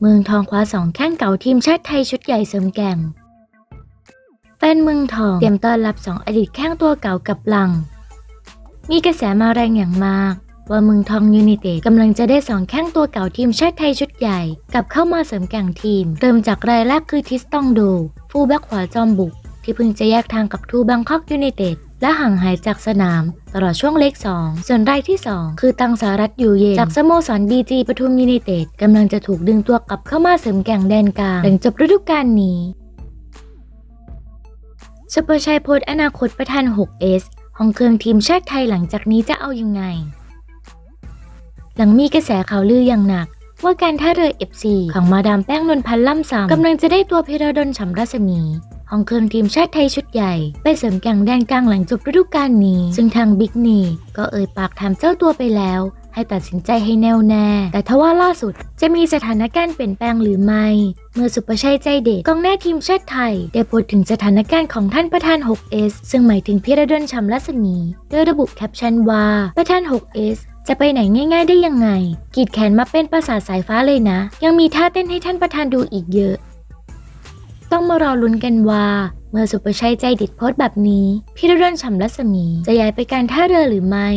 เมืองทองคว้าสองแข้งเก่าทีมชาติไทยชุดใหญ่เสริมแก่ง แฟนเมืองทองเตรียมต้อนรับสองอดีตแข้งตัวเก่ากับหลัง มีกระแสมาแรงอย่างมาก ว่าเมืองทองยูไนเต็ดกำลังจะได้สองแข้งตัวเก่าทีมชาติไทยชุดใหญ่กลับเข้ามาเสริมแก่งทีม เริ่มจากรายแรกคือทิสตองโด ฟูแบ็กขวาจอมบุก ที่เพิ่งจะแยกทางกับทูบังคอกยูไนเต็ด และห่างหายจากสนาม ตลอดช่วงเล็ก 2 ส่วนรายที่ 2 คือตังสารัตอยู่เย็น จากสโมสรบีจีปทุมยูไนเต็ดกำลังจะถูกดึงตัวกลับเข้ามาเสริมแก่งแดนกลางหลังจบฤดูกาลนี้สุประชัยโพสต์อนาคตประธาน 6S ห้องเครื่องทีมชาติไทยหลังจากนี้จะเอายังไง หลังมีกระแสข่าวลืออย่างหนัก ว่าการท่าเรือ FC ของมาดามแป้งนนพันธ์ล่ำซำกำลังจะได้ตัวเพรดลฉำรัศมี ห้องเครื่องทีมชาติไทยชุดใหญ่ไปเสริมแก่งแดนกลางหลังจบฤดูกาลนี้ ซึ่งทางบิ๊กนีก็เอ่ยปากถามเจ้าตัวไปแล้ว ให้ตัดสินใจให้แน่วแน่ แต่ทว่าล่าสุดจะมีสถานการณ์เปลี่ยนแปลงหรือไม่ เมื่อสุประชัยใจเด็ดกองหน้าทีมชาติไทย ได้โพสต์ถึงสถานการณ์ของท่านประธาน 6S ซึ่งหมายถึงพิรดลชำรัศมีโดยระบุแคปชั่นว่าประธาน 6S จะไปไหนง่าย ๆ ได้ยังไง กีดแขนมาเป็นประสาทสายฟ้าเลยนะ ยังมีท่าเต้นให้ท่านประธานดูอีกเยอะ ต้องมารอลุ้นกันว่า เมื่อสุประชัยใจดิดโพสแบบนี้พิรุณฉ่ำรัศมี จะย้ายไปการท่าเรือหรือไม่